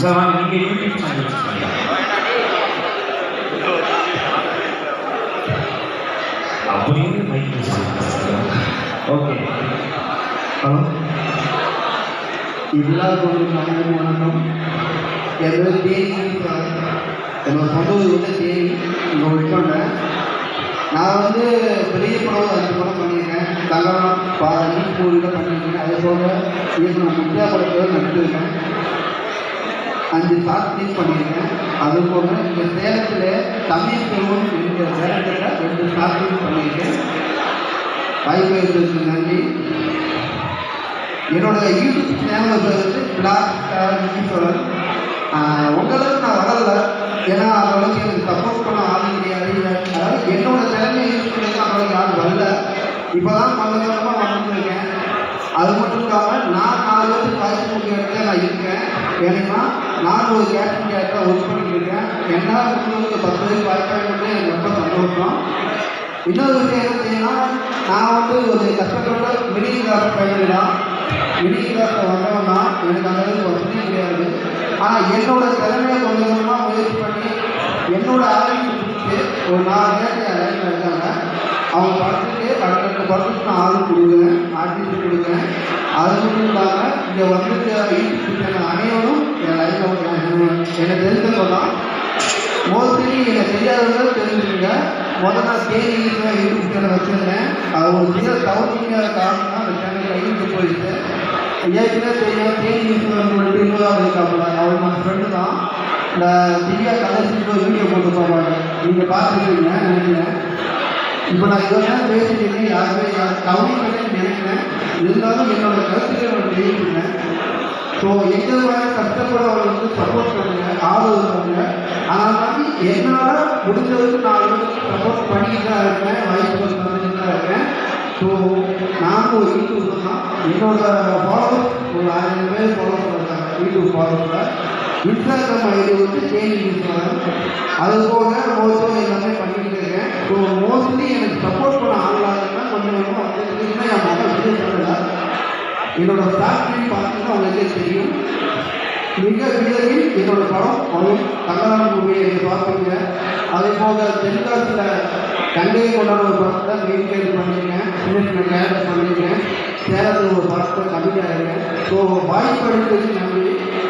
Sir வாங்க நீங்கள் YouTube channel அப்படின்னு மைக் ஓகே ஹலோ எல்லாருக்கும் வணக்கம் வணக்கம் என் பேர் தேனி என்னோட சொந்த ஊர் வந்து தேனி இங்கே நான் வந்து பெரிய படம் அஞ்சு படம் பண்ணியிருக்கேன் தங்கலாம் பாதி கோவிலில் பண்ணியிருக்கேன் அதை போல் இயக்குனர் முத்தியா படத்தில் நடிச்சிருக்கேன் அஞ்சு ஷார்ட் ஃபிலிம் பண்ணியிருக்கேன். அது போக இங்கே சேலத்தில் தமிழ் செல்வம் என்கிற சேலத்தில் ரெண்டு ஷார்ட் ஃபிலிம் பண்ணியிருக்கேன். வாய்ப்பு நன்றி. என்னோட யூடியூப் சேனல் வந்து பிளாக் ஸ்டார் உங்களுக்கு நான் வளரல ஏன்னா அந்தளவுக்கு எனக்கு சப்போர்ட் பண்ண ஆள் கிடையாது அதாவது என்னோட திறமை யூஸ் பண்ணி அந்தளவுக்கு யாரும் வரல. இப்போ தான் கொஞ்சம் காலமாக வந்துருக்கேன் அது மட்டும் இல்லாமல் நான் நாலு பேருக்கு வாய்ப்பு கொடுக்குற இடத்துல நான் இருக்கேன். ஏன்னா நான் ஒரு கேப்டன் கேரக்டர் ஒர்க் பண்ணிட்டு இருக்கேன். என்னால் முடிஞ்சவங்க பத்து பேருக்கு வாய்ப்பு எனக்கு ரொம்ப சந்தோஷம். இன்னொரு விஷயம் என்ன செய்யணும்னா நான் வந்து ஒரு கஷ்டப்பட்ட மிடில் கிளாஸ் பையன் தான். மிடில் கிளாஸில் வந்தவன்னா எனக்கு அந்த அளவுக்கு வசதியும் கிடையாது. ஆனால் என்னோட திறமையை கொஞ்சம் கொஞ்சமாக முயற்சி பண்ணி என்னோட ஆளுக்கு கொடுத்து ஒரு நாலு பேர் என் லைனில் இருக்காங்க. அவங்க படத்துக்கு அடுத்த படத்துக்கு நான் ஆள் கொடுக்குறேன். ஆர்டிஸ்ட் கொடுக்குறேன். அது மட்டும் இல்லாமல் இங்கே வந்துட்டு யூடியூப் அனைவரும் என் லைனில் எனக்கு தெரிஞ்ச மோஸ்ட்லி எனக்கு தெரியாதவங்க தெரிஞ்சுக்கங்க. முதல்ல நான் தேனி யூடியூப் சேனல் வச்சுருந்தேன். அது ஒரு சின்ன தவறிங்க காரணம் அந்த சேனல் யூடியூப் போயிட்டு ஏற்கனவே தெரியும் தேனி யூடியூப் சொல்லிட்டு இன்னொரு இருக்காப்புல அவர் நம்ம ஃப்ரெண்டு தான். இந்த திவ்யா கலர்ஸுக்கு வீடியோ போட்டு போவாங்க. நீங்கள் பார்த்துருக்கீங்க நினைக்கிறேன். இப்போ நான் இதெல்லாம் நேரம் பேசிட்டு யாருமே யார் கவனிக்கலன்னு நினைக்கிறேன். இருந்தாலும் என்னோட கருத்துக்களை நான் தெரிவிக்கிறேன் ஸோ எங்கள் மாதிரி கஷ்டப்படுறவர்களுக்கு சப்போர்ட் பண்ணுங்க ஆதரவு பண்ணுங்க. ஆனால் வந்து என்னால் முடிஞ்சதுக்கு நான் அவங்களுக்கு சப்போர்ட் பண்ணிட்டு தான் இருக்கேன் வாய்ப்பு தந்துட்டு தான் இருக்கேன். ஸோ நானும் ஒரு யூடியூப் தான். என்னோட ஃபாலோவர் ஒரு ஆயிரம் பேர் ஃபாலோ பண்ணுறாங்க யூடியூப் ஃபாலோவரில் இன்ஸ்டாகிராம் ஐடி வந்து தேனி பண்ணுறாங்க அது போக மோஸ்ட்லி எல்லாமே பண்ணிட்டு இருக்கேன். ஸோ மோஸ்ட்லி எனக்கு சப்போர்ட் பண்ண ஆளாக கொஞ்சம் கொஞ்சமாக வந்துருக்குன்னா என் மகன் விஜய் பண்ணல என்னோட ஃபேக்ட்ரி பார்த்தீங்கன்னா உங்களுக்கே தெரியும். மிக விரைவில் என்னோட படம் வரும். தங்கராம் மூவியை நீங்கள் பார்ப்பீங்க. அதே போக தென்காசியில் கங்கையை கொண்டாட ஒரு படத்தை மெயின் கேர் பண்ணியிருக்கேன் சின்ன சின்ன கேரக்டர் பண்ணியிருக்கேன் சேலத்தில் ஒரு படத்தை கவிதையாக இருக்கேன் ஸோ வாய்ப்பு அளித்ததுக்கு நன்றி.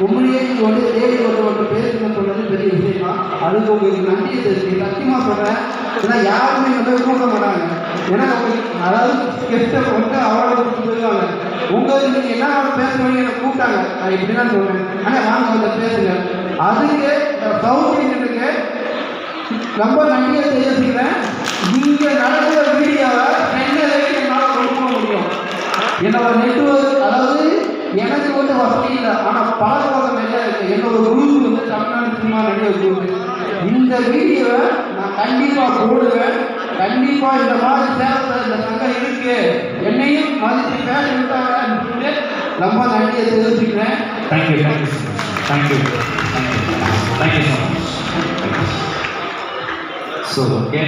உண்மையே வந்து தேடி வந்து வந்து பேசுங்க சொன்னது பெரிய விஷயம்? தான் அதுக்கு உங்களுக்கு நன்றி தெரிஞ்சு சத்தியமா சொல்கிறேன் ஏன்னா யாருமே வந்து கூட்ட மாட்டாங்க. ஏன்னா உங்களுக்கு அதாவது கெஸ்ட்டை வந்து அவரோட போயிருவாங்க உங்களுக்கு நீங்கள் என்ன பேசுறீங்க எனக்கு கூப்பிட்டாங்க. நான் இப்படி தான் சொல்றேன். ஆனால் வாங்க வந்து பேசுங்க. அதுக்கு சவுத் ரொம்ப நன்றியை தெரிவிக்கிறேன் இங்க நடக்கிற வீடியோவை சென்னை வரைக்கும் என்னால் கொடுக்க முடியும். என்னோட நெட்ஒர்க் வசதி இல்லை ஆனால் பாதுகாப்பு நிறையா இருக்கு என்னோட குழு வந்து தமிழ்நாடு சினிமா நிறைய குழு இந்த வீடியோவை நான் கண்டிப்பாக போடுவேன். கண்டிப்பாக இந்த மாதிரி சேர்த்த இந்த சங்கம் இருக்கு. என்னையும் மதித்து பேச விட்டாங்கன்னு ரொம்ப நன்றியை தெரிவிச்சுக்கிறேன். Thank you thank you thank you thank you thank you much so okay